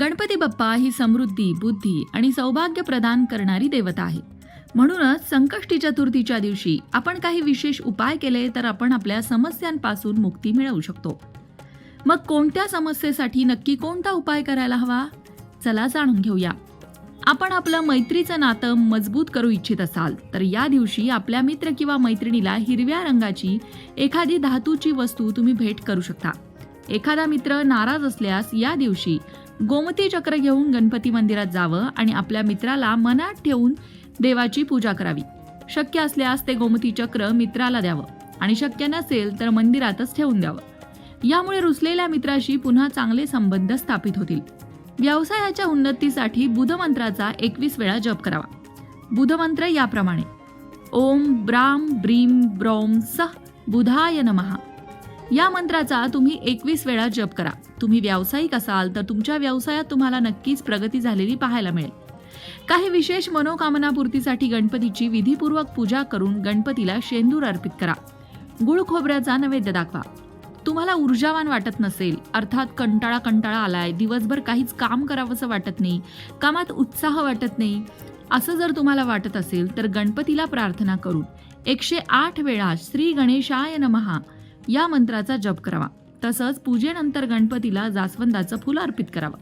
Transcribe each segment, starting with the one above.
गणपती बाप्पा ही समृद्धी बुद्धी आणि सौभाग्य प्रदान करणारी देवता आहे म्हणूनच संकष्टी चतुर्थीच्या दिवशी आपण काही विशेष उपाय केले तर आपण आपल्या समस्यांपासून मुक्ती मिळवू शकतो. मग कोणत्या समस्येसाठी नक्की कोणता उपाय करायला हवा? चला जाणून घेऊया. आपण आपलं मैत्रीचं नातं मजबूत करू इच्छित असाल तर या दिवशी आपल्या मित्र किंवा मैत्रिणीला हिरव्या रंगाची एखादी धातूची वस्तू तुम्ही भेट करू शकता. एखादा मित्र नाराज असल्यास या दिवशी गोमती चक्र घेऊन गणपती मंदिरात जावं आणि आपल्या मित्राला मनात ठेवून देवाची पूजा करावी. शक्य असल्यास ते गोमती चक्र मित्राला द्यावं आणि शक्य नसेल तर मंदिरातच ठेवून द्यावं. यामुळे रुसलेल्या मित्राशी पुन्हा चांगले संबंध स्थापित होतील. व्यवसायाच्या उन्नतीसाठी बुधमंत्राचा एकवीस वेळा जप करावा. बुधमंत्र याप्रमाणे. ओम ब्राम ब्रीम ब्रौम सह बुधाय नमहा या मंत्राचा तुम्ही एकवीस वेळा जप करा. तुम्ही व्यावसायिक असाल तर तुमच्या व्यवसायात तुम्हाला नक्कीच प्रगती झालेली पाहायला मिळेल. काही विशेष मनोकामनापूर्तीसाठी गणपतीची विधीपूर्वक पूजा करून गणपतीला शेंदूर अर्पित करा. गुळ खोबऱ्याचा नैवेद्य दाखवा. तुम्हाला ऊर्जावान वाटत नसेल अर्थात कंटाळा कंटाळा आलाय दिवसभर काहीच काम करावंसं वाटत नाही कामात उत्साह वाटत नाही असं जर तुम्हाला वाटत असेल तर गणपतीला प्रार्थना करून एकशे आठ वेळा श्री गणेशाय नमहा या मंत्राचा जप करावा. तसंच पूजेनंतर गणपतीला जास्वंदाचं फुल अर्पित करावं.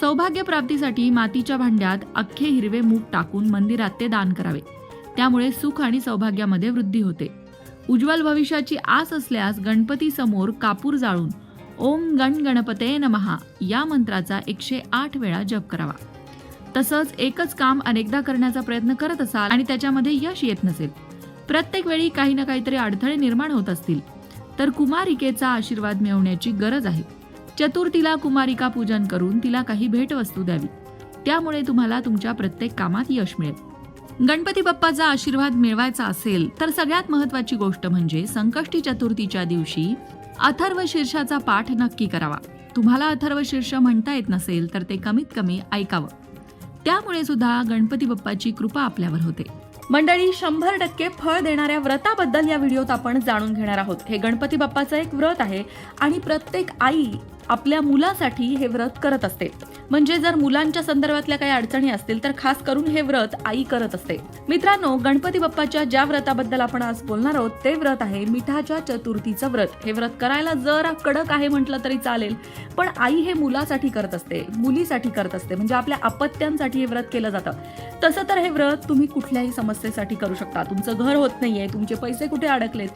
सौभाग्य प्राप्तीसाठी मातीच्या भांड्यात अख्खे हिरवे मूग टाकून मंदिरात ते दान करावे. त्यामुळे सुख आणि सौभाग्यामध्ये वृद्धी होते. उज्ज्वल भविष्याची आस असल्यास गणपती समोर कापूर जाळून ओम गण गणपते नमहा या मंत्राचा एकशे आठ वेळा जप करावा. तसंच एकच काम अनेकदा करण्याचा प्रयत्न करत असाल आणि त्याच्यामध्ये यश येत नसेल. प्रत्येक वेळी काही ना काहीतरी अडथळे निर्माण होत असतील. तर कुमारिकेचा आशीर्वाद मिळवण्याची गरज आहे. चतुर्थीला कुमारिका पूजन करून तिला काही भेटवस्तू द्यावी. त्यामुळे तुम्हाला तुमच्या प्रत्येक कामात यश मिळेल. गणपती बाप्पाचा आशीर्वाद मिळवायचा असेल तर सगळ्यात महत्वाची गोष्ट म्हणजे संकष्टी चतुर्थीच्या दिवशी अथर्व शीर्षाचा पाठ नक्की करावा. तुम्हाला अथर्व शीर्ष म्हणता येत नसेल तर ते कमीत कमी ऐकावं. त्यामुळे सुद्धा गणपती बाप्पाची कृपा आपल्यावर होते. मंडळी शंभर टक्के फळ देणाऱ्या व्रताबद्दल या व्हिडिओत आपण जाणून घेणार आहोत. हे गणपती बाप्पाचं एक व्रत आहे आणि प्रत्येक आई आपल्या मुलासाठी हे व्रत करत असते. म्हणजे जर मुलांच्या संदर्भातल्या काही अडचणी असतील तर खास करून हे व्रत आई करत असते. मित्रांनो गणपती बाप्पाच्या ज्या व्रताबद्दल आपण आज बोलणार आहोत ते व्रत आहे मिठाच्या चतुर्थीचं व्रत. हे व्रत करायला जरा कडक आहे म्हटलं तरी चालेल पण आई हे मुलासाठी करत असते मुलीसाठी करत असते. म्हणजे आपल्या अपत्यांसाठी हे व्रत केलं जातं. तसं तर हे व्रत तुम्ही कुठल्याही समस्येसाठी करू शकता. तुमचं घर होत नाहीये तुमचे पैसे कुठे अडकलेत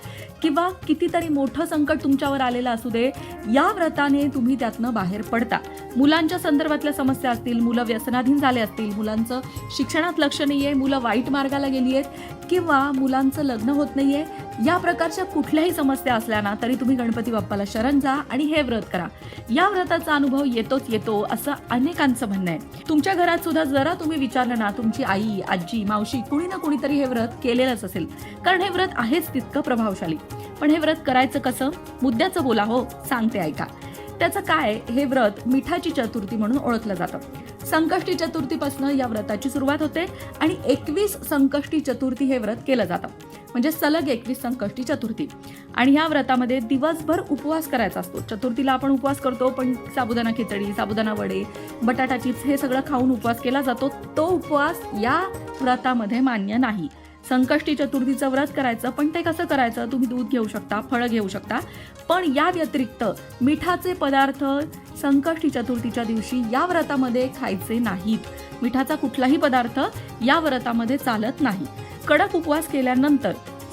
किंवा कितीतरी मोठं संकट तुमच्यावर आलेलं असू दे या व्रताने तुम्ही त्यातनं बाहेर पडता. मुलांच्या संदर्भातल्या समस्या असतील मुलं व्यसनाधीन झाले असतील मुलांचं शिक्षणात लक्ष नाही आहे मुलं वाईट मार्गाला गेली आहेत किंवा मुलांचं लग्न होत नाही आहे या प्रकारच्या कुठल्याही समस्या असल्या ना तरी तुम्ही गणपती बाप्पाला शरण जा आणि हे व्रत करा. या व्रताचा अनुभव येतोच येतो असं अनेकांचं म्हणणं आहे. तुमच्या घरात सुद्धा जरा तुम्ही विचारलं ना तुमची आई आजी मावशी कुणी ना कुणीतरी हे व्रत केलेलंच असेल. कारण हे व्रत आहेच तितकं प्रभावशाली. पण हे व्रत करायचं कसं? मुद्द्याचं बोला हो सांगते ऐका. त्याचं काय हे व्रत मिठाची चतुर्थी म्हणून ओळखलं जातं. संकष्टी चतुर्थीपासून या व्रताची सुरुवात होते आणि एकवीस संकष्टी चतुर्थी हे व्रत केलं जातं. म्हणजे सलग एकवीस संकष्टी चतुर्थी. आणि ह्या व्रतामध्ये दिवसभर उपवास करायचा असतो. चतुर्थीला आपण उपवास करतो पण साबुदाणा खिचडी साबुदाणा वडे बटाटा चिप्स हे सगळं खाऊन उपवास केला जातो. तो उपवास या व्रतामध्ये मान्य नाही. संकष्टी चतुर्थीचं व्रत करायचं पण ते कसं करायचं? तुम्ही दूध घेऊ शकता फळं घेऊ शकता. पण या व्यतिरिक्त मिठाचे पदार्थ संकष्टी चतुर्थीच्या दिवशी या व्रतामध्ये खायचे नाहीत. मिठाचा कुठलाही पदार्थ या व्रतामध्ये चालत नाही. कडक उपवास केल्यानंतर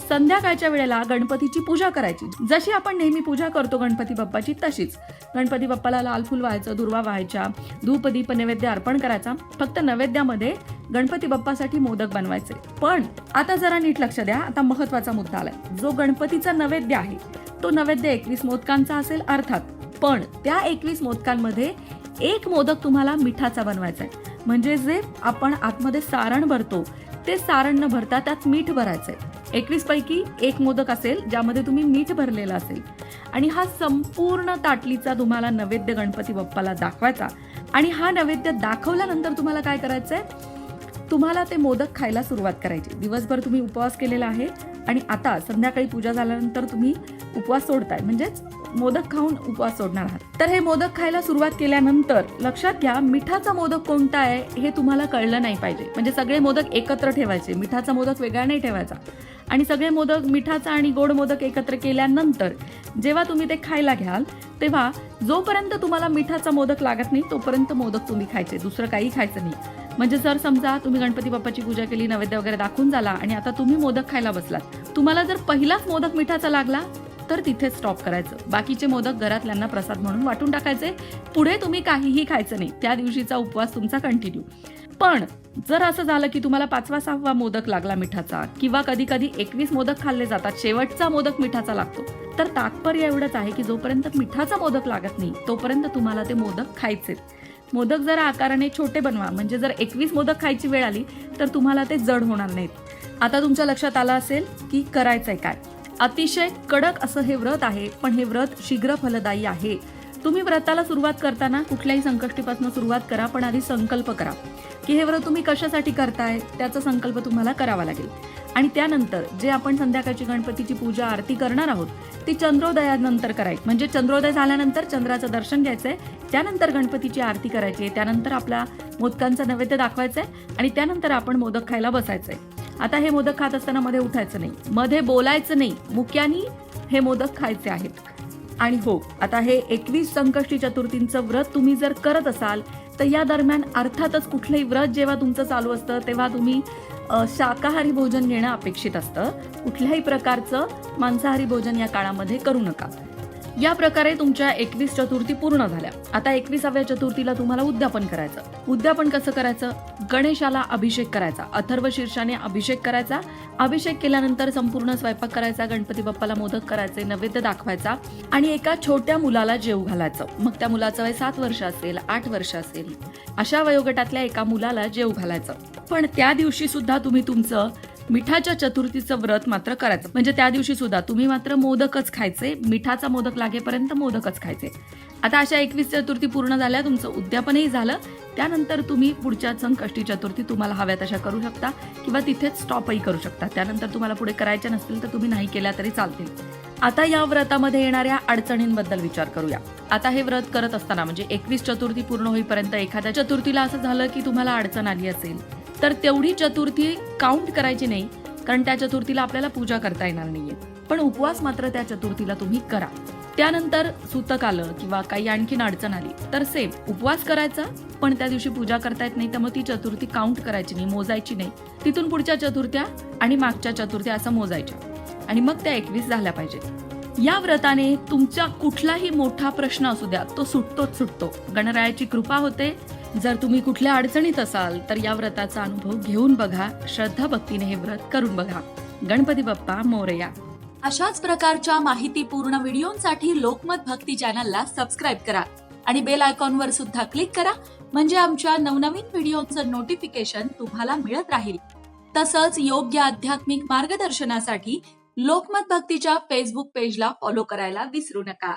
संध्याकाळच्या वेळेला गणपतीची पूजा करायची. जशी आपण नेहमी पूजा करतो गणपती बाप्पाची तशीच. गणपती बाप्पाला लाल फुल व्हायचं दुर्वा व्हायच्या धूप दीप नैवेद्य अर्पण करायचा. फक्त नैवेद्यामध्ये गणपती बाप्पासाठी मोदक बनवायचे. पण आता जरा नीट लक्ष द्या. आता महत्त्वाचा मुद्दा आलाय. जो गणपतीचा नैवेद्य आहे तो नैवेद्य एकवीस मोदकांचा असेल अर्थात. पण त्या एकवीस मोदकांमध्ये एक मोदक तुम्हाला मिठाचा बनवायचा आहे. म्हणजे जे आपण आतमध्ये सारण भरतो ते सारण न भरता त्यात मीठ भरायचंय. एकवीस पैकी एक मोदक असेल ज्यामध्ये तुम्ही मीठ भरलेलं असेल. आणि हा संपूर्ण ताटलीचा तुम्हाला नैवेद्य गणपती बाप्पाला दाखवायचा. आणि हा नैवेद्य दाखवल्यानंतर तुम्हाला काय करायचंय? तुम्हाला ते मोदक खायला सुरुवात करायची. दिवसभर तुम्ही उपवास केलेला आहे आणि आता संध्याकाळी पूजा झाल्यानंतर तुम्ही उपवास सोडताय. म्हणजेच मोदक खाऊन उपवास सोडणार आहात. तर हे मोदक खायला सुरुवात केल्यानंतर लक्षात घ्या मिठाचा मोदक कोणता आहे हे तुम्हाला कळलं नाही पाहिजे. म्हणजे सगळे मोदक एकत्र ठेवायचे मिठाचा मोदक वेगळा नाही ठेवायचा. आणि सगळे मोदक मिठाचा आणि गोड मोदक एकत्र केल्यानंतर जेव्हा तुम्ही ते खायला घ्याल तेव्हा जोपर्यंत तुम्हाला मिठाचा मोदक लागत नाही तोपर्यंत मोदक तुम्ही खायचे दुसरं काही खायचं नाही. म्हणजे जर समजा तुम्ही गणपती बाप्पाची पूजा केली नैवेद्य वगैरे दाखवून झाला आणि आता तुम्ही मोदक खायला बसलात. तुम्हाला जर पहिलाच मोदक मिठाचा लागला तर तिथे स्टॉप करायचं. बाकीचे मोदक घरातल्यांना प्रसाद म्हणून वाटून टाकायचे. पुढे तुम्ही काहीही खायचं नाही. त्या दिवशीचा उपवास तुमचा कंटिन्यू पण जर असं झालं की तुम्हाला पाचवा सहावा मोदक लागला मिठाचा किंवा कधी कधी एकवीस मोदक खाल्ले जातात शेवटचा मोदक मिठाचा लागतो तर तात्पर्य एवढंच आहे की जोपर्यंत मिठाचा मोदक लागत नाही तोपर्यंत तुम्हाला ते मोदक खायचेच मोदक जरा आकाराने छोटे बनवा. म्हणजे जर एकवीस मोदक खायची वेळ आली तर तुम्हाला ते जड होणार नाहीत. आता तुमच्या लक्षात आलं असेल की करायचंय काय. अतिशय कडक असं हे व्रत आहे पण हे व्रत शीघ्र फलदायी आहे. तुम्ही व्रताला सुरुवात करताना कुठल्याही संकष्टीपासून सुरुवात करा पण आधी संकल्प करा. की हे व्रत तुम्ही कशासाठी करताय त्याचा संकल्प तुम्हाला करावा लागेल. आणि त्यानंतर जे आपण संध्याकाळची गणपतीची पूजा आरती करणार आहोत ती चंद्रोदयानंतर करायची. म्हणजे चंद्रोदय झाल्यानंतर चंद्राचं दर्शन घ्यायचंय त्यानंतर गणपतीची आरती करायची आहे त्यानंतर आपला मोदकांचं नैवेद्य दाखवायचंय आणि त्यानंतर आपण मोदक खायला बसायचं आहे आता हे मोदक खात असताना मध्ये उठायचं नाही. मध्ये बोलायचं नाही. मुक्यानी हे मोदक खायचे आहेत. आणि हो आता हे एकवीस संकष्टी चतुर्थींचं व्रत तुम्ही जर करत असाल तर या दरम्यान अर्थातच कुठलंही व्रत जेव्हा तुमचं चालू असतं तेव्हा तुम्ही शाकाहारी भोजन घेणं अपेक्षित असतं. कुठल्याही प्रकारचं मांसाहारी भोजन या काळामध्ये करू नका. या प्रकारे तुमच्या एकवीस चतुर्थी पूर्ण झाल्या. आता एकविसाव्या चतुर्थीला तुम्हाला उद्यापन करायचं. उद्यापन कसं करायचं? गणेशाला अभिषेक करायचा. अथर्व शीर्षाने अभिषेक करायचा. अभिषेक केल्यानंतर संपूर्ण स्वयंपाक करायचा गणपती बाप्पाला मोदक करायचे नैवेद्य दाखवायचा आणि एका छोट्या मुलाला जेव घालायचं. मग त्या मुलाचं वय सात वर्ष असेल आठ वर्ष असेल अशा वयोगटातल्या एका मुलाला जेव घालायचं. पण त्या दिवशी सुद्धा तुम्ही तुमचं मिठाच्या चतुर्थीचं व्रत मात्र करायचं. म्हणजे त्या दिवशी सुद्धा तुम्ही मात्र मोदकच खायचे. मिठाचा मोदक लागेपर्यंत मोदकच खायचे. आता अशा एकवीस चतुर्थी पूर्ण झाल्या तुमचं उद्यापनही झालं. त्यानंतर तुम्ही पुढच्या संकष्टी चतुर्थी तुम्हाला हव्या तशा करू शकता किंवा तिथेच स्टॉपही करू शकता. त्यानंतर तुम्हाला पुढे करायच्या नसतील तर तुम्ही नाही केल्या तरी चालतील. आता या व्रतामध्ये येणाऱ्या अडचणींबद्दल विचार करूया. आता हे व्रत करत असताना म्हणजे एकवीस चतुर्थी पूर्ण होईपर्यंत एखाद्या चतुर्थीला असं झालं की तुम्हाला अडचण आली असेल तर तेवढी चतुर्थी काउंट करायची नाही कारण त्या चतुर्थीला आपल्याला पूजा करता येणार नाहीये. पण उपवास मात्र त्या चतुर्थीला तुम्ही करा. त्यानंतर सुतक आलं किंवा काही आणखीन अडचण आली तर सेम उपवास करायचा पण त्या दिवशी पूजा करता येत नाही त्यामुळे ती चतुर्थी काउंट करायची नाही मोजायची नाही. तिथून पुढच्या चतुर्थ्या आणि मागच्या चतुर्थ्या असं मोजायच्या. आणि मग त्या एकवीस झाल्या पाहिजेत. या व्रताने तुमचा कुठलाही मोठा प्रश्न असू द्या तो सुटतोच सुटतो. गणरायाची कृपा होते जर तुम्ही कुठल्या अडचणीत असाल तर या व्रताचा अनुभव घेऊन बघा. श्रद्धा भक्तीने हे व्रत करून बघा. गणपती बाप्पा मोरया. अशाच प्रकारच्या माहितीपूर्ण व्हिडिओंसाठी लोकमत भक्ती चॅनलला सबस्क्राईब करा आणि बेल आयकॉनवर सुद्धा क्लिक करा म्हणजे आमच्या नवनवीन व्हिडिओचं नोटिफिकेशन तुम्हाला मिळत राहील. तसंच योग्य आध्यात्मिक मार्गदर्शनासाठी लोकमत भक्तीच्या फेसबुक पेजला फॉलो करायला विसरू नका.